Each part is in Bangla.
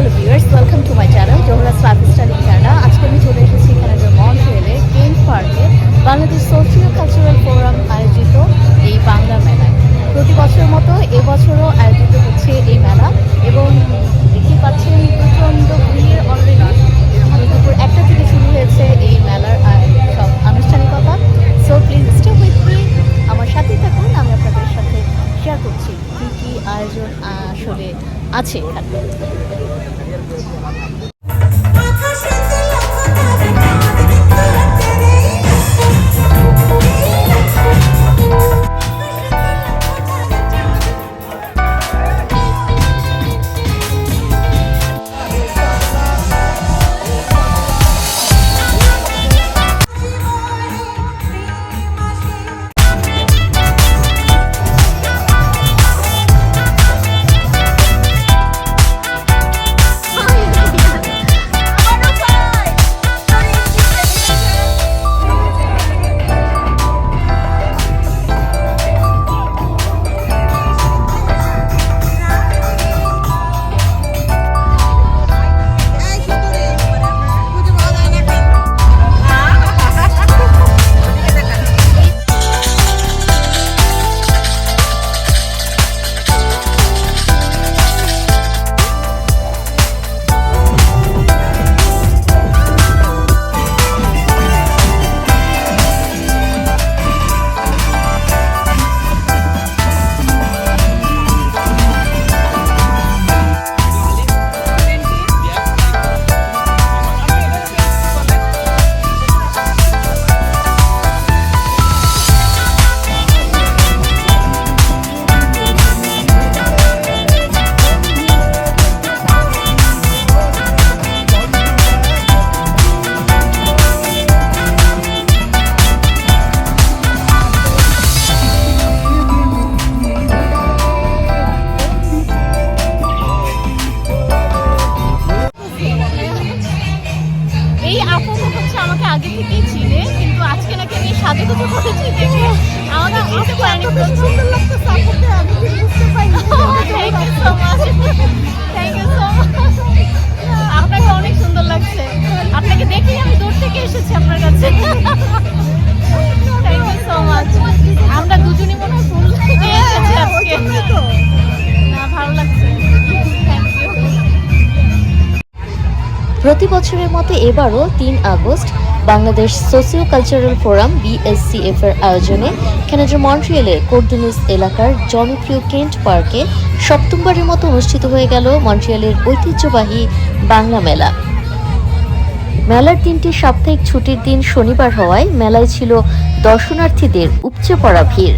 Hello viewers, welcome to my channel Johraj five star in Canada. আজকে আমি চলে এসেছি কানাডার মন্ট্রিয়েলে গেম পার্কে, বাংলাদেশ সোশিও কালচারাল ফোরাম আয়োজিত এই বাংলা মেলায়। প্রতি বছরের মতো এবছরও আয়োজিত হচ্ছে এই মেলা এবং দেখতে পাচ্ছেন প্রচণ্ড ভিড় অলরেডি দুপুর একটা থেকে শুরু হয়েছে এই মেলার সব আনুষ্ঠানিকতা। So please stay with me আমার সাথে থাকুন, আমি আপনাদের সাথে শেয়ার করছি কী কী আয়োজন আসলে আছে প্রতি বছরের মতো এবারও তিন August Bangladesh socio cultural forum BSCF এর আয়োজনে কানাডার মন্ট্রিয়েলের কোর্ডুনিস এলাকার জনপ্রিয় কেন্ট পার্কে সপ্তমবারের মতো অনুষ্ঠিত হয়ে গেল মন্ট্রিয়েলের ঐতিহ্যবাহী বাংলা মেলা। মেলার দিনটি সাপ্তাহিক ছুটির দিন শনিবার হওয়ায় মেলায় ছিল দর্শনার্থীদের উপচে পড়া ভিড়।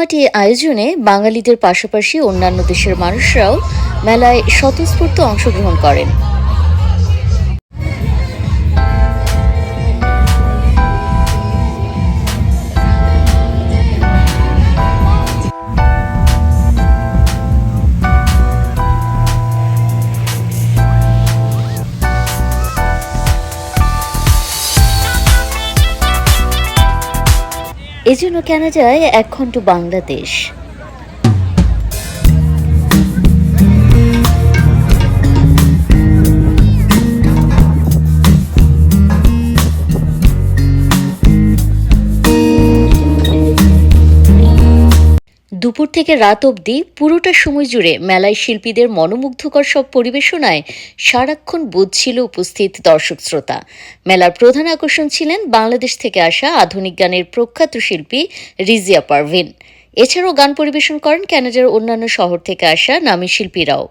জমজমাট আয়োজনে বাঙালিদের পাশাপাশি অন্যান্য দেশের মানুষরাও মেলায় স্বতঃস্ফূর্ত অংশগ্রহণ করেন। এজন্য যায় একখণ্ড বাংলাদেশ। দুপুর থেকে রাত অবধি পুরোটা সময় জুড়ে মেলায় শিল্পীদের মনোমুগ্ধকর সব পরিবেশনায় সারাক্ষণ বোধ ছিল উপস্থিত দর্শক শ্রোতা। মেলার প্রধান আকর্ষণ ছিলেন বাংলাদেশ থেকে আসা আধুনিক গানের প্রখ্যাত শিল্পী রিজিয়া পারভিন। এছাড়াও গান পরিবেশন করেন ক্যানাডার অন্যান্য শহর থেকে আসা নামী শিল্পীরাও।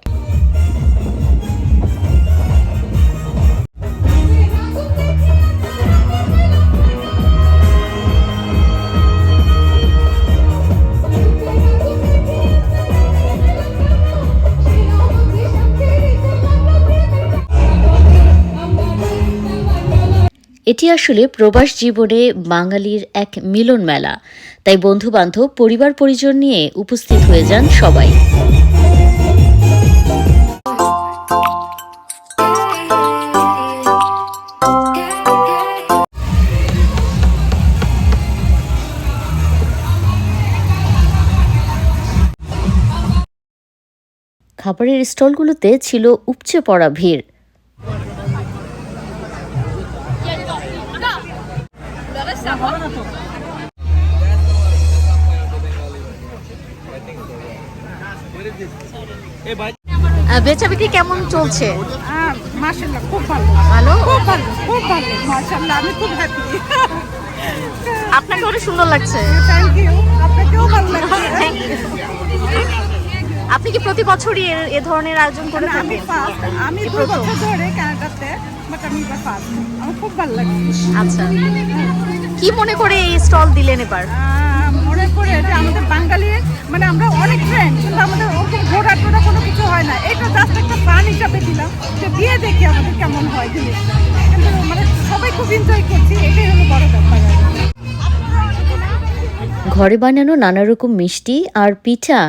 এটি আসলে প্রবাস জীবনে বাঙালির এক মিলন মেলা। তাই বন্ধু বান্ধব পরিবার পরিজন নিয়ে উপস্থিত হয়ে যান সবাই। খাবারের স্টলগুলোতে ছিল উপচে পড়া ভিড়। বেচা বিক্রি কেমন চলছে? হ্যাঁ খুব ভালো। ভালো? খুব ভালো খুব ভালো মাশাল্লাহ আমি খুব হ্যাপি আপনাকে অনেক সুন্দর লাগছে। থ্যাংক ইউ আপনাকেও ভালো লাগছে। আপনি কি প্রতি বছরই এ- ধরনের আয়োজন করে আমি থাকেন? আমি এই বছর ধরে কানাডাতে বাট আমি এবার ফার্স্ট আমার খুব ভালো লাগছে। আচ্ছা। কি মনে করে এই স্টল দিলেন এবার? মনে করে যে আমাদের বাঙালির মানে আমরা অনেক ফ্রেন্ড কিন্তু আমাদের ওরকম ঘোরা টোরা কোনো কিছু হয় না। এটা জাস্ট একটা ফান হিসাবে দিলাম যে দিয়ে দেখি আমাদের কেমন হয় জিনিসটা। কিন্তু মানে সবাই খুব এনজয় করছি, এটাই হলো বড় ব্যাপার ঘরে বানানো নানা রকম মিষ্টি আর পিঠা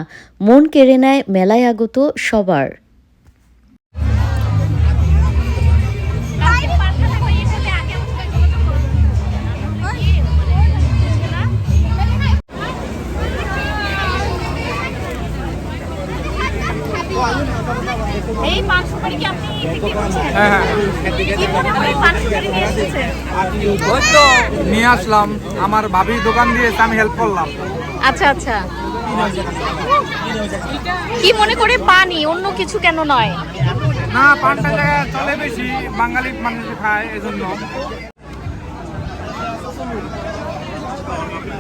মন কেড়ে নেয় মেলায় আগত সবার। নিয়ে আসলাম আমার ভাবি দোকান দিয়েছে আমি হেল্প করলাম আচ্ছা আচ্ছা কি মনে করে পানি অন্য কিছু কেন নয়? না পানটা চলে বেশি বাঙালি মানুষ খায় এজন্য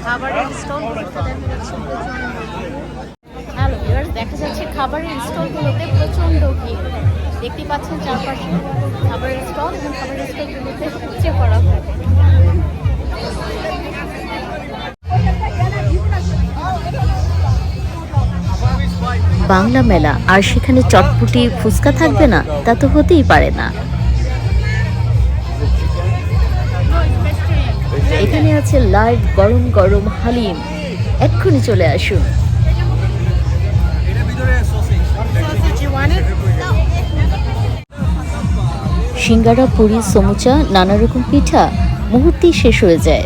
খাবারের স্টল হ্যালো দেখা যাচ্ছে খাবারের স্টলগুলোতে প্রচণ্ড ভিড় দেখতে পাচ্ছেন চারপাশে খাবারের স্টল, এবং খাবারের স্টলগুলোতে উপচে পড়া হয়। বাংলা মেলা, আর সেখানে চটপুটি, ফুচকা থাকবে না, তা তো হতেই পারে না। এখানে আছে লাইভ গরম গরম হালিম। এক্ষুনি চলে আসুন। সিঙ্গারা, পুরি, সমুচা নানা রকম পিঠা, মুহূর্তেই শেষ হয়ে যায়।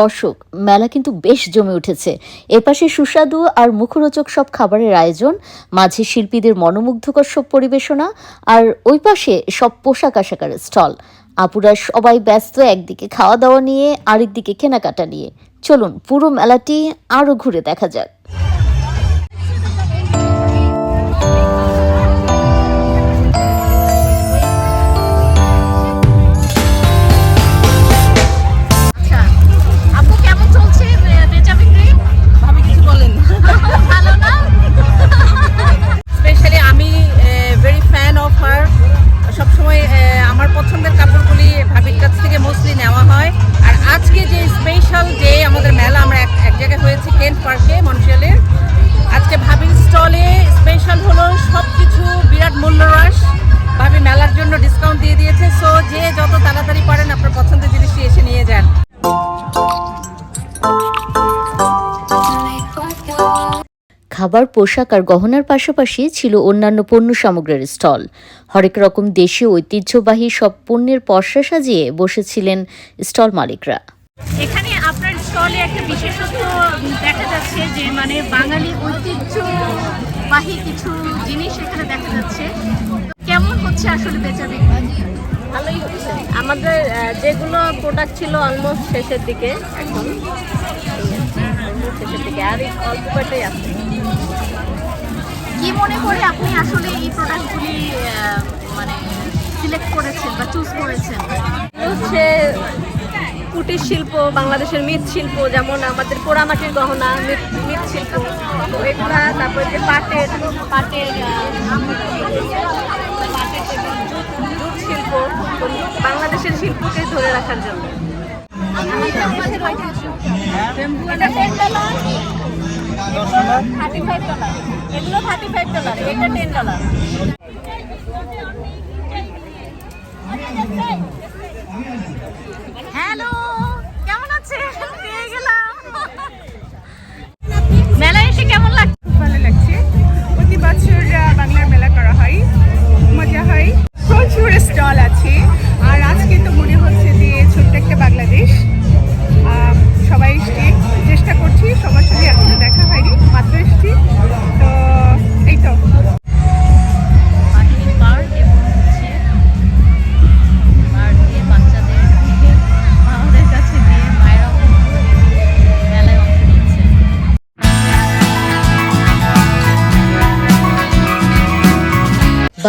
দর্শক, মেলা কিন্তু বেশ জমে উঠেছে। এপাশে সুস্বাদু আর মুখরোচক সব খাবারের আয়োজন, মাঝে শিল্পীদের মনোমুগ্ধকর সব পরিবেশনা, আর ওই পাশে সব পোশাক আশাকের স্টল। আপুরা সবাই ব্যস্ত, একদিকে খাওয়া দাওয়া নিয়ে, আরেকদিকে কেনাকাটা নিয়ে। চলুন পুরো মেলাটি আরও ঘুরে দেখা যাক। পছন্দের কাপড়গুলি ভাবির কাছ থেকে মোস্টলি নেওয়া হয়। আর আজকে যে স্পেশাল ডে আমাদের মেলা, আমরা এক এক জায়গায় হয়েছে কেন্ট পার্কে মন্ট্রিয়ালের। আজকে ভাবির স্টলে স্পেশাল হলো সব কিছু বিরাট মূল্যহ্রাস। ভাবি মেলার জন্য ডিসকাউন্ট দিয়ে দিয়েছে। সো যে যত তাড়াতাড়ি পারেন আপনার পছন্দের জিনিসটি এসে নিয়ে যান। খাবার পোশাক আর গহনার পাশাপাশি ছিল অন্যান্য পণ্য সামগ্রীর স্টল। হরেক রকম দেশীয় ঐতিহ্যবাহী সব পণ্যের পসরা সাজিয়ে বসেছিলেন স্টল মালিকরা। এখানে আপনার স্টলে একটা বিশেষত্ব দেখা যাচ্ছে যে মানে বাঙালি ঐতিহ্যবাহী কিছু জিনিস এখানে দেখা যাচ্ছে। কেমন হচ্ছে আসলে বেচা বিক্রি? ভালোই হচ্ছে। আমাদের যেগুলো প্রোডাক্ট ছিল অলমোস্ট শেষের দিকে এখন শেষের দিকে আর এই অল্প কয়টাই আছে। কি মনে করে আপনি আসলে এই প্রোডাক্টগুলি মানে সিলেক্ট করেছেন বা চুজ করেছেন? হচ্ছে কুটির শিল্প বাংলাদেশের মৃৎশিল্প যেমন আমাদের পোড়ামাটির গহনা মৃৎশিল্প তো এগুলা তারপরে যে পাটের পাটের জুট শিল্প বাংলাদেশের শিল্পকে ধরে রাখার জন্য। থার্টি ফাইভ ডলার এগুলো থার্টি ফাইভ ডলার এটা টেন ডলার হ্যালো কেমন আছেন পেয়ে গেলাম। মেলায় এসে কেমন লাগছে ভালো লাগছে। প্রতি বছর বাংলার মেলা করা হয়, মজা হয়। প্রচুর স্টল আছে।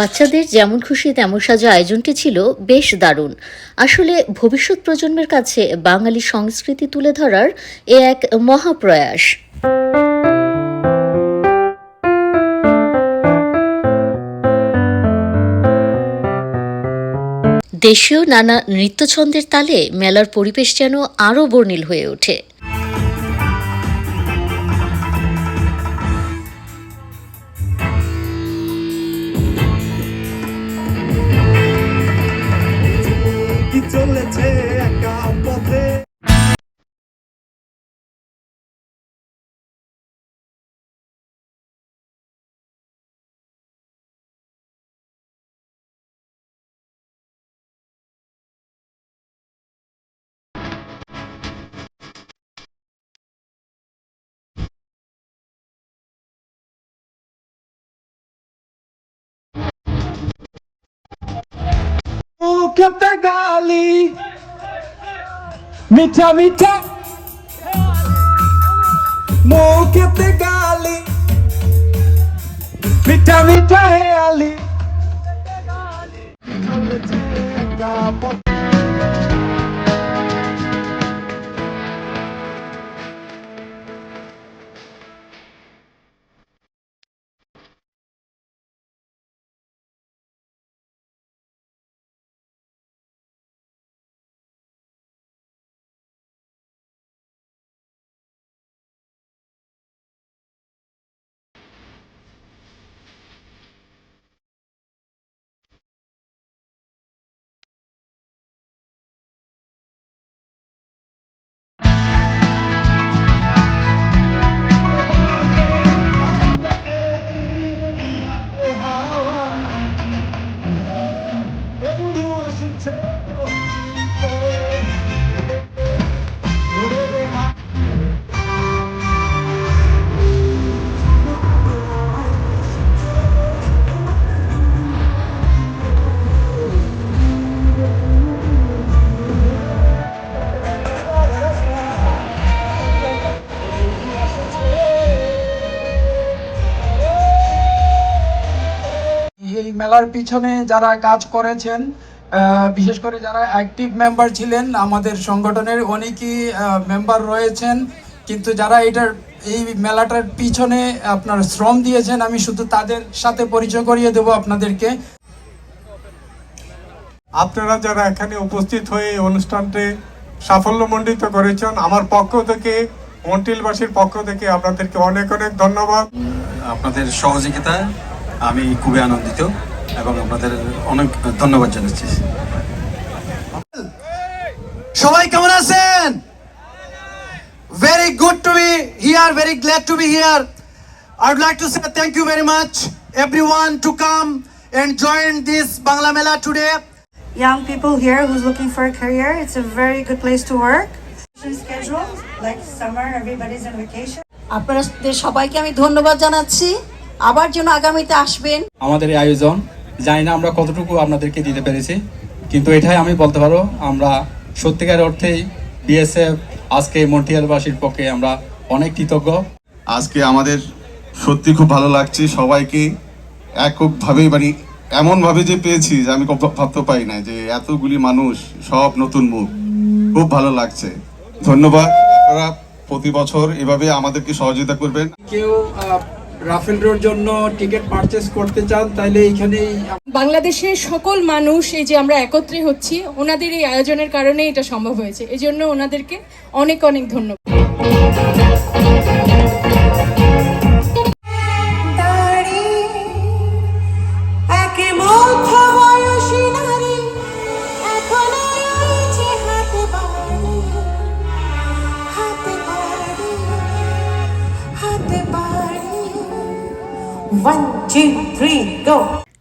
বাচ্চাদের যেমন খুশি, তেমন সাজা আয়োজনটি ছিল বেশ দারুণ। আসলে ভবিষ্যৎ প্রজন্মের কাছে বাঙালি সংস্কৃতি তুলে ধরার এ এক মহাপ্রয়াস। দেশীয় নানা নৃত্যছন্দের তালে মেলার পরিবেশ যেন আরও বর্ণিল হয়ে ওঠে। মুখেতে গালি। মিঠা মিঠা। মুখেতে গালি। মিঠা মিঠা হেয়ালি চলেছে মেলার পিছনে যারা কাজ করেছেন বিশেষ করে যারা অ্যাক্টিভ মেম্বার ছিলেন আমাদের সংগঠনের অনেকই মেম্বার রয়েছেন। কিন্তু যারা এটার এই মেলাটার পিছনে আপনার শ্রম দিয়েছেন আমি শুধু তাদের সাথে পরিচয় করিয়ে দেব আপনাদেরকে। আপনারা যারা এখানে উপস্থিত হয়ে এই অনুষ্ঠানটি সাফল্যমণ্ডিত করেছেন আমার পক্ষ থেকে মন্টিলবাসীর পক্ষ থেকে আপনাদেরকে অনেক অনেক ধন্যবাদ। আপনাদের সহযোগিতায় আমি খুবই আনন্দিত। এবং আপনাদের অনেক ধন্যবাদ জানাচ্ছি সবাই কেমন আছেন very good to be here very glad to be here I would like to say thank you very much everyone to come and join this Bangla Mela today. young people here who's looking for a career. It's a very good place to work. Schedule like summer, everybody's on vacation. আপনাদের সবাইকে আমি ধন্যবাদ জানাচ্ছি আবার যেন আগামীতে আসবেন আমাদের এই আয়োজন জানি না আমরা কতটুকু আপনাদেরকে দিতে পেরেছি কিন্তু এটাই আমি বলতে পারো আমরা সত্যিকার অর্থেই বিএসএফ আজকে মন্টিয়ালবাসীর পক্ষে আমরা অনেক কৃতজ্ঞ। আজকে আমাদের সত্যি খুব ভালো লাগছে সবাইকে এককভাবেই মানে এমনভাবে যে পেয়েছি যে আমি ভাবতে পারি না যে এতগুলি মানুষ সব নতুন মুখ। খুব ভালো লাগছে। ধন্যবাদ। আপনারা প্রতি বছর এভাবে আমাদেরকে সহযোগিতা করবেন। কেউ রাফেল রোড জন্য টিকিট পারচেস করতে চান তাহলে এইখানেই বাংলাদেশের সকল মানুষ এই যে আমরা একত্রে হচ্ছি, ওনাদের এই আয়োজনের কারণে এটা সম্ভব হয়েছে। এই জন্য ওনাদেরকে অনেক অনেক ধন্যবাদ।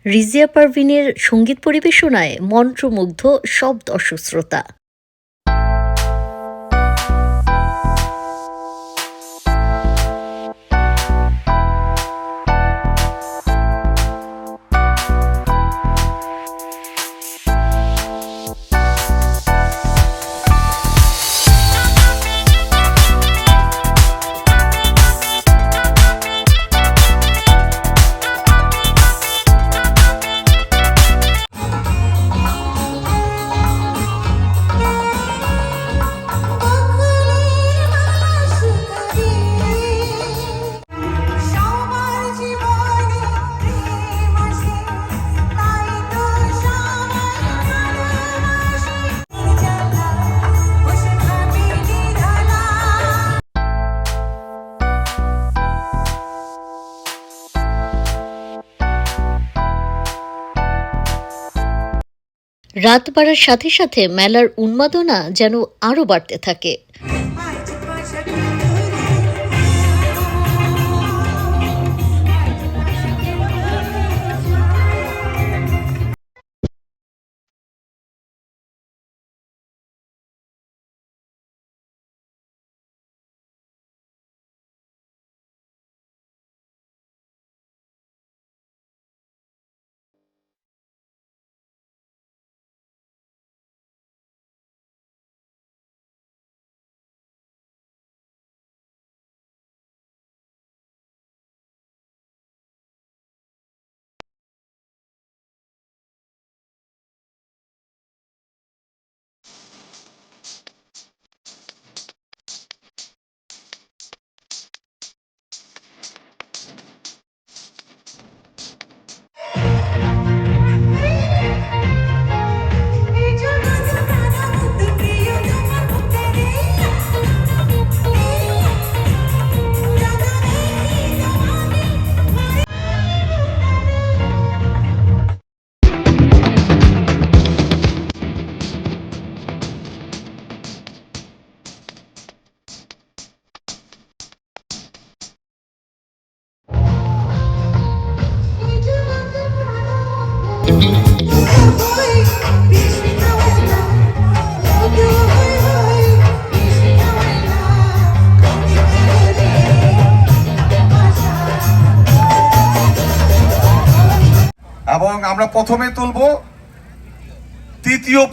রিজিয়া পারভিনের সংগীত পরিবেশনায় মন্ত্রমুগ্ধ সব দর্শক শ্রোতা। রাত বাড়ার সাথে সাথে মেলার উন্মাদনা যেন আরও বাড়তে থাকে।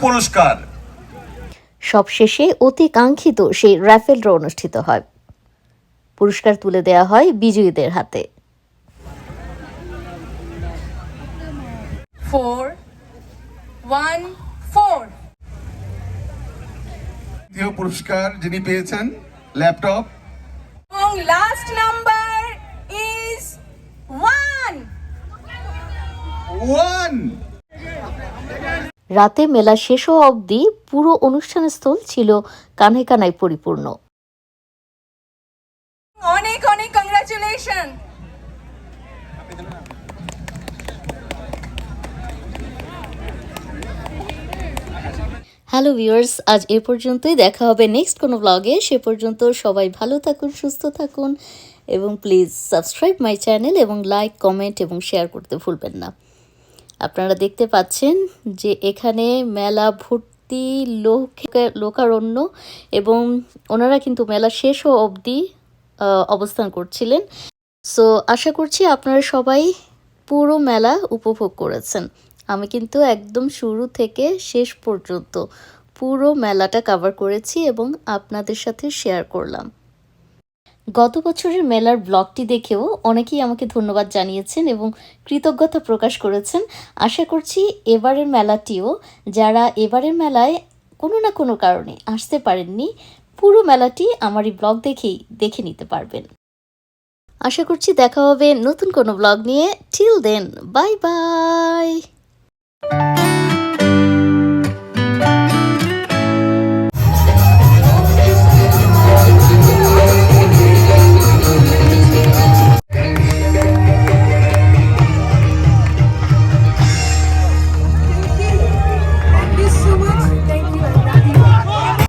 পুরস্কার। সবশেষে অতি কাঙ্ক্ষিত সেই র্যাফেল ড্র অনুষ্ঠিত হয়। পুরস্কার তুলে দেওয়া হয় বিজয়ীদের হাতে। ফোর ওয়ান ফোর তৃতীয় পুরস্কার যিনি পেয়েছেন ল্যাপটপ এবং last number is one one রাতে মেলা শেষ হওয়া অবধি পুরো অনুষ্ঠানস্থল ছিল কানে কানায় পরিপূর্ণ। অনেক অনেক কংগ্রাচুলেশন হ্যালো ভিউয়ার্স আজ এ পর্যন্তই। দেখা হবে নেক্সট কোনো ব্লগে সে পর্যন্ত সবাই ভালো থাকুন সুস্থ থাকুন। এবং প্লিজ সাবস্ক্রাইব মাই চ্যানেল এবং লাইক কমেন্ট এবং শেয়ার করতে ভুলবেন না। আপনারা দেখতে পাচ্ছেন যে এখানে মেলা ভর্তি লোক লোকারণ্য এবং ওনারা কিন্তু মেলা শেষ অবধি অবস্থান করছিলেন। সো আশা করছি আপনারা সবাই পুরো মেলা উপভোগ করেছেন। আমি কিন্তু একদম শুরু থেকে শেষ পর্যন্ত পুরো মেলাটা কভার করেছি এবং আপনাদের সাথে শেয়ার করলাম। গত বছরের মেলার ব্লগটি দেখেও অনেকেই আমাকে ধন্যবাদ জানিয়েছেন এবং কৃতজ্ঞতা প্রকাশ করেছেন। আশা করছি এবারের মেলাটিও যারা এবারের মেলায় কোনো না কোনো কারণে আসতে পারেননি, পুরো মেলাটি আমার এই ব্লগ দেখেই দেখে নিতে পারবেন। আশা করছি দেখা হবে নতুন কোনো ব্লগ নিয়ে। Till then bye bye